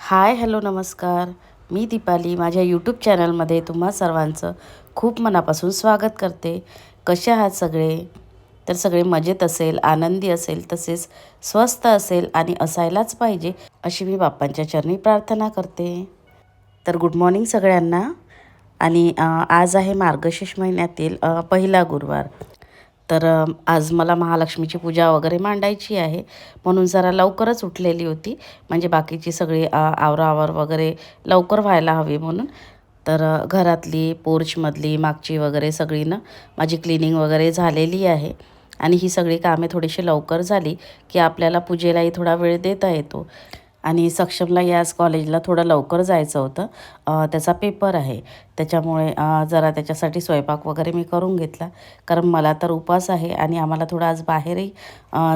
Hi hello नमस्कार. मी दीपाली. माझ्या YouTube चॅनलमध्ये तुम्हा सर्वांचं खूप मनापासून स्वागत करते. कसे आहात सगळे? तर सगळे मजेत असेल आनंदी असेल तसेच स्वस्त असेल आणि असायलाच पाहिजे अशी मी बाप्पांच्या चरणी प्रार्थना करते. तर गुड मॉर्निंग सगळ्यांना. आणि आज आहे मार्गशीर्ष महिन्यातील पहिला गुरुवार. तर आज मला महालक्ष्मीची पूजा वगैरे मांडायची आहे. म्हणून जरा लवकरच उठलेली होती. म्हणजे बाकीची सगळी आवरावर वगैरे लवकर व्हायला हवी म्हणून. तर घरातली पोर्चमधली मागची वगैरे सगळी ना माझी क्लिनिंग वगैरे झालेली आहे. आणि ही सगळी कामे थोडीशी लवकर झाली की आपल्याला पूजेलाही थोडा वेळ देता येतो. आणि सक्षमला याच कॉलेजला थोडं लवकर जायचं होतं. त्याचा पेपर आहे. त्याच्यामुळे जरा त्याच्यासाठी स्वयंपाक वगैरे मी करून घेतला. कारण मला तर उपास आहे आणि आम्हाला थोडं आज बाहेरही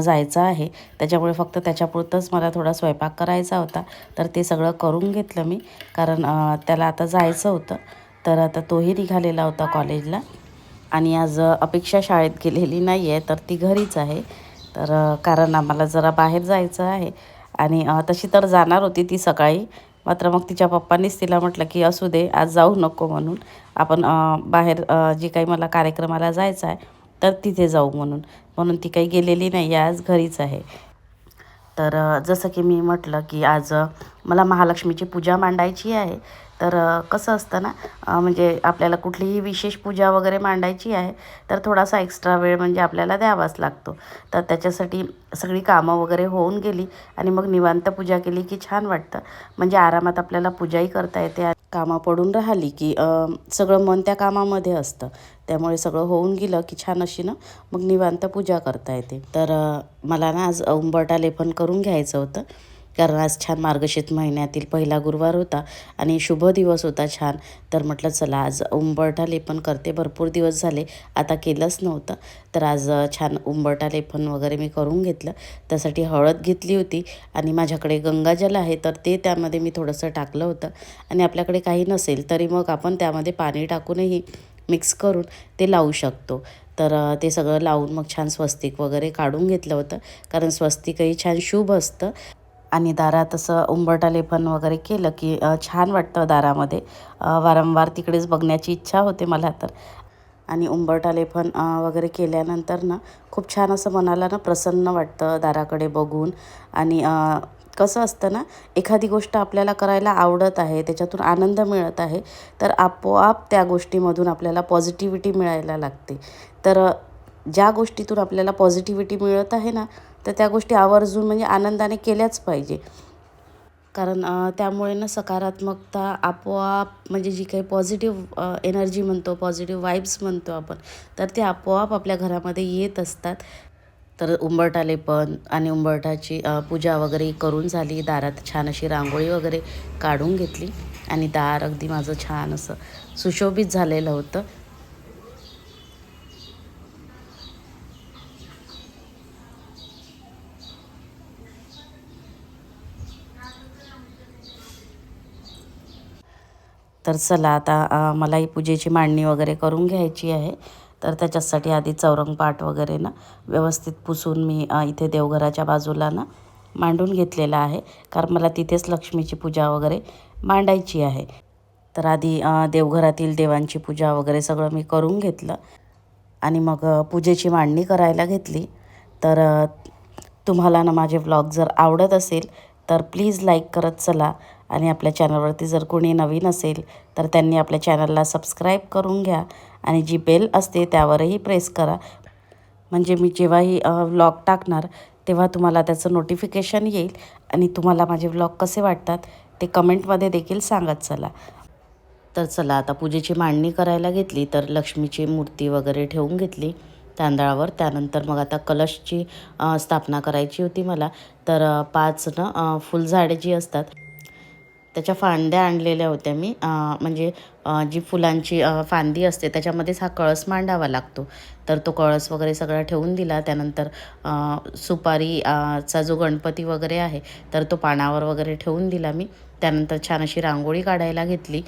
जायचं आहे. त्याच्यामुळे फक्त त्याच्यापुरतंच मला थोडा स्वयंपाक करायचा होता. तर ते सगळं करून घेतलं मी. कारण त्याला आता जायचं होतं. तर आता तोही निघालेला होता कॉलेजला. आणि आज अपेक्षा शाळेत गेलेली नाही आहे तर ती घरीच आहे. तर कारण आम्हाला जरा बाहेर जायचं आहे. आणि तशी तर जाणार होती ती सकाळी. मात्र मग तिच्या पप्पांनीच तिला म्हटलं की असू दे आज जाऊ नको म्हणून. आपण बाहेर जी काही मला कार्यक्रमाला जायचं आहे तर तिथे जाऊ म्हणून. म्हणून ती काही गेलेली नाही आहे आज घरीच आहे. तर जसं की मी म्हटलं की आज मला महालक्ष्मीची पूजा मांडायची आहे. तर कसं असतं ना म्हणजे आपल्याला कुठलीही विशेष पूजा वगैरे मांडायची आहे तर थोडासा एक्स्ट्रा वेळ म्हणजे आपल्याला द्यावाच लागतो. तर त्याच्यासाठी सगळी कामं वगैरे होऊन गेली आणि मग निवांत पूजा केली की छान वाटतं. म्हणजे आरामात आपल्याला पूजाही करता येते कामं पडून राहिली की सगळं मन त्या कामामध्ये असतं. त्यामुळे सगळं होऊन गेलं की छान अशी ना मग निवांत पूजा करता येते. तर मला ना आज उंबरटा लेपन करून घ्यायचं होतं. कारण आज छान मार्गशीर्ष महिन्यातील पहिला गुरुवार होता आणि शुभ दिवस होता छान. तर म्हटलं चला आज उंबरठा लेपन करते. भरपूर दिवस झाले. आता केलंच नव्हतं. तर आज छान उंबरठा लेपन वगैरे मी करून घेतलं. त्यासाठी हळद घेतली होती आणि माझ्याकडे गंगाजल आहे. तर ते त्यामध्ये मी थोडंसं टाकलं होतं. आणि आपल्याकडे काही नसेल तरी मग आपण त्यामध्ये पाणी टाकूनही मिक्स करून ते लावू शकतो. तर ते सगळं लावून मग छान स्वस्तिक वगैरे काढून घेतलं होतं. कारण स्वस्तिकही छान शुभ असतं. आणि दारात असं उंबरटा लेपन वगैरे केलं की छान वाटतं दारामध्ये. वारंवार तिकडेच बघण्याची इच्छा होते मला तर. आणि उंबरटा लेपन वगैरे केल्यानंतर ना खूप छान असं मनाला ना प्रसन्न वाटतं दाराकडे बघून. आणि कसं असतं ना एखादी गोष्ट आपल्याला करायला आवडत आहे त्याच्यातून आनंद मिळत आहे तर आपोआप त्या गोष्टीमधून आपल्याला पॉझिटिव्हिटी मिळायला लागते. तर ज्या गोष्टीतून आपल्याला पॉझिटिव्हिटी मिळत आहे ना तर त्या गोष्टी आवर्जून म्हणजे आनंदाने केल्याच पाहिजे. कारण त्यामुळे ना सकारात्मकता आपोआप म्हणजे जी काही पॉझिटिव्ह एनर्जी म्हणतो पॉझिटिव्ह वाईब्स म्हणतो आपण तर ते आपोआप आपल्या घरामध्ये येत असतात. तर उंबरटाले पण आणि उंबरटाची पूजा वगैरे करून झाली दारात छान अशी रांगोळी वगैरे काढून घेतली आणि दार अगदी माझं छान असं सुशोभित झालेलं होतं. तर चला आता मलाही पूजेची मांडणी वगैरे करून घ्यायची आहे. तर त्याच्यासाठी आधी चौरंगपाट वगैरे ना व्यवस्थित पुसून मी इथे देवघराच्या बाजूला ना मांडून घेतलेला आहे. कारण मला तिथेच लक्ष्मीची पूजा वगैरे मांडायची आहे. तर आधी देवघरातील देवांची पूजा वगैरे सगळं मी करून घेतलं. आणि मग पूजेची मांडणी करायला घेतली. तर तुम्हाला ना माझे व्लॉग जर आवडत असेल तर प्लीज लाईक करत चला. आणि आपल्या चॅनलवरती जर कोणी नवीन असेल तर त्यांनी आपल्या चॅनलला सबस्क्राईब करून घ्या आणि जी बेल असते त्यावरही प्रेस करा. म्हणजे मी जेव्हाही व्लॉग टाकणार तेव्हा तुम्हाला त्याचं नोटिफिकेशन येईल आणि तुम्हाला माझे व्लॉग कसे वाटतात ते कमेंटमध्ये देखील सांगत चला. तर चला आता पूजेची मांडणी करायला घेतली तर लक्ष्मीची मूर्ती वगैरे ठेवून घेतली. तांदळावर त्यानंतर मग आता कलशची स्थापना करायची होती मला. तर पाच ना फुलझाडे जी असतात त्याच्या फांद्या आणलेल्या होत्या मी. म्हणजे जी फुलांची फांदी असते त्याच्यामध्येच हा कळस मांडावा लागतो. तर तो कळस वगैरे सगळा ठेवून दिला. त्यानंतर सुपारी चा जो गणपती वगैरे आहे तर तो पानावर वगैरे ठेवून दिला मी. त्यानंतर छान अशी रांगोळी काढायला घेतली.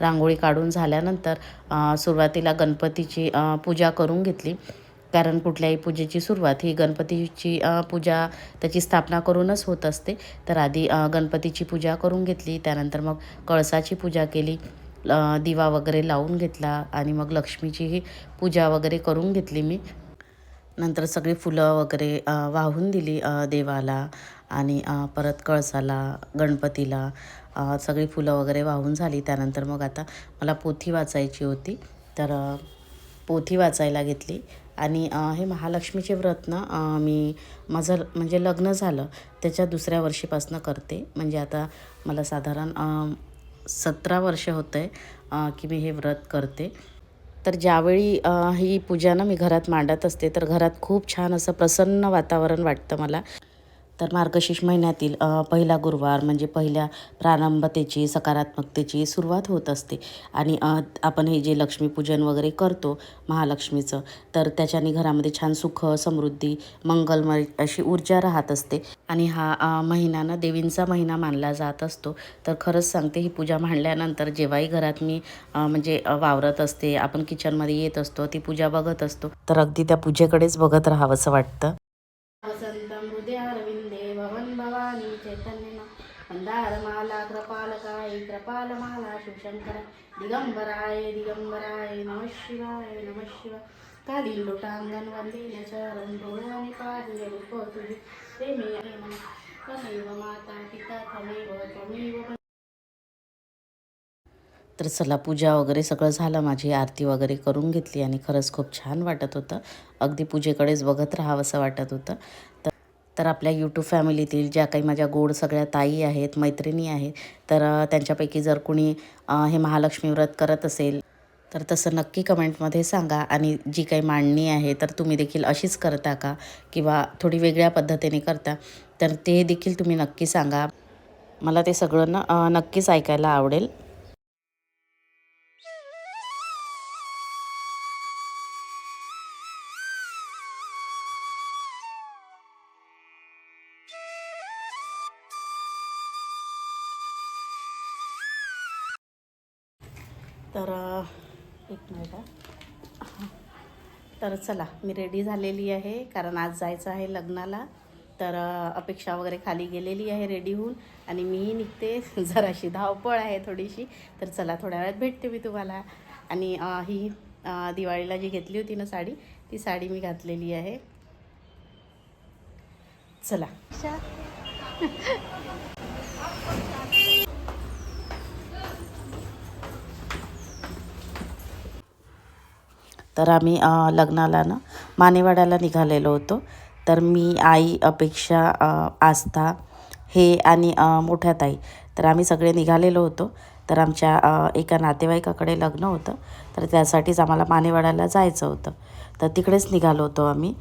रांगोळी काढून झाल्यानंतर सुरुवातीला गणपतीची पूजा करून घेतली. कारण कुठल्याही पूजेची सुरुवात ही गणपतीची पूजा त्याची स्थापना करूनच होत असते. तर आधी गणपतीची पूजा करून घेतली त्यानंतर मग कळसाची पूजा केली दिवा वगैरे लावून घेतला आणि मग लक्ष्मीचीही पूजा वगैरे करून घेतली मी. नंतर सगळी फुलं वगैरे वाहून दिली देवाला आणि परत कळसाला गणपतीला सगळी फुलं वगैरे वाहून झाली. त्यानंतर मग आता मला पोथी वाचायची होती. तर पोथी वाचायला घेतली. आणि हे महालक्ष्मीचे व्रत ना मी माझं म्हणजे लग्न झालं त्याच्या दुसऱ्या वर्षीपासून करते. म्हणजे आता मला साधारण सतरा वर्ष होतं आहे की मी हे व्रत करते. तर ज्यावेळी ही पूजा ना मी घरात मांडत असते तर घरात खूप छान असं प्रसन्न वातावरण वाटतं मला. तर मार्गशीर्ष महिन्यातील पहिला गुरुवार म्हणजे पहिल्या प्रारंभतेची सकारात्मकतेची सुरुवात होत असते. आणि आपण हे जे लक्ष्मीपूजन वगैरे करतो महालक्ष्मीचं तर त्याच्याने घरामध्ये छान सुख समृद्धी मंगलमय अशी ऊर्जा राहत असते. आणि हा महिना ना देवींचा महिना मानला जात असतो. तर खरंच सांगते ही पूजा मांडल्यानंतर जेव्हाही घरात मी म्हणजे वावरत असते आपण किचनमध्ये येत असतो ती पूजा बघत असतो तर अगदी त्या पूजेकडेच बघत राहावंसं वाटतं. मन्दारमाला कृपालकाय कृपालमाला शिवशंकर दिगंबराय दिगंबराय नमः शिवाय नमः शिवाय. कालीन लोटांगण वंदेन चरण भुवनि पादुके तुझे प्रेमे त्वमेव माता पिता त्वमेव त्वमेव तर चला पूजा वगैरे सगळं झालं. माझी आरती वगैरे करून घेतली आणि खरंच खूप छान वाटत होतं. अगदी पूजेकडेच बघत राहावंसं वाटत होतं. तर तर आपल्या यूट्यूब फॅमिलीतील ज्या काही माझ्या गोड सगळ्या ताई आहेत मैत्रिणी आहेत तर त्यांच्यापैकी जर कुणी हे महालक्ष्मी व्रत करत असेल तर तसं नक्की कमेंटमध्ये सांगा. आणि जी काही मांडणी आहे तर तुम्ही देखील अशीच करता का? किंवा थोडी वेगळ्या पद्धतीने करता तर ते देखील तुम्ही नक्की सांगा. मला ते सगळं ना नक्कीच ऐकायला आवडेल. एक मिनिट हा. तर चला मी रेडी झालेली आहे कारण आज जायचं आहे लग्नाला. तर अपेक्षा वगैरे खाली गेलेली आहे रेडी होऊन. आणि मीही निघते. जराशी धावपळ आहे थोडीशी. तर चला थोड्या वेळात भेटते मी तुम्हाला. आणि ही दिवाळीला जी घेतली होती ना साडी ती साडी मी घातलेली आहे. चला. तर आम्ही लग्नाला ना मानेवाड्याला निघालेलो होतो. तर मी आई अपेक्षा आस्था हे आणि मोठ्या ताई तर आम्ही सगळे निघालेलो होतो. तर आमच्या एका नातेवाईकाकडे लग्न होतं. तर त्यासाठीच आम्हाला मानेवाड्याला जायचं होतं. तर तिकडेच निघालो होतो आम्ही.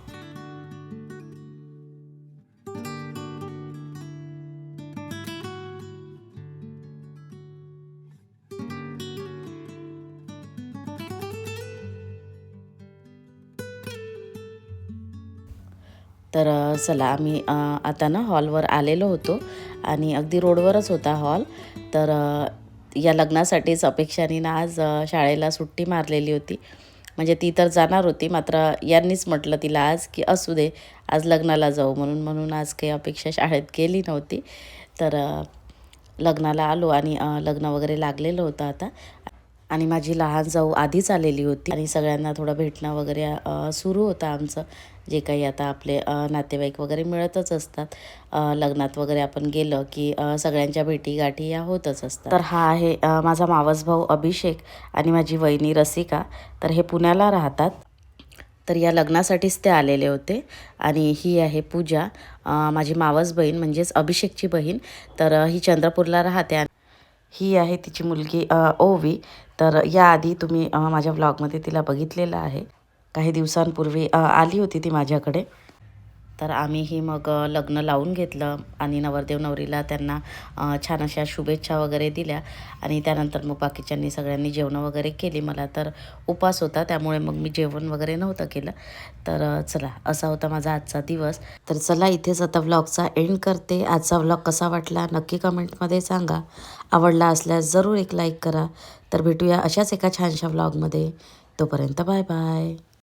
तर चला आम्ही आता ना हॉलवर आलेलो होतो आणि अगदी रोडवरच होता हॉल. तर या लग्नासाठीच अपेक्षाने ना आज शाळेला सुट्टी मारलेली होती. म्हणजे ती तर जाणार होती मात्र यांनीच म्हटलं तिला आज की असू दे आज लग्नाला जाऊ म्हणून म्हणून आज काही अपेक्षा शाळेत गेली नव्हती. तर लग्नाला आलो आणि लग्न वगैरे लागलेलं होतं आता. आणि माझी लहान जाऊ आधीच आलेली होती आणि सगळ्यांना थोडं भेटणं वगैरे सुरू होतं आमचं. जे काही आता आपले नातेवाईक वगैरे मिळतच असतात. लग्नात वगैरे आपण गेलं की सगळ्यांच्या भेटी गाठी या होतच असतात. तर हा आहे माझा मावस भाऊ अभिषेक आणि माझी वहिनी रसिका. तर हे पुण्याला राहतात. तर या लग्नासाठीच ते आलेले होते. आणि ही आहे पूजा. माझी मावस बहीण म्हणजेच अभिषेकची बहीण. तर ही चंद्रपूरला राहते ही आहे तिची मुलगी ओवी. तर याआधी तुम्ही माझ्या व्लॉगमध्ये तिला बघितलेलं आहे. काही दिवसांपूर्वी आली होती ती माझ्याकडे. तर आम्हीही मग लग्न लावून घेतलं आणि नवरदेव नवरीला त्यांना छान अशा शुभेच्छा वगैरे दिल्या आणि त्यानंतर मग बाकीच्यांनी सगळ्यांनी जेवणं वगैरे केली. मला तर उपास होता त्यामुळे मग मी जेवण वगैरे नव्हतं केलं. तर चला असा होता माझा आजचा दिवस. तर चला इथेच आता व्लॉगचा एंड करते. आजचा व्लॉग कसा वाटला नक्की कमेंटमध्ये सांगा. आवडला असल्यास जरूर एक लाईक करा. तर भेटूया अशाच एका छानशा व्लॉगमध्ये. तोपर्यंत बाय बाय.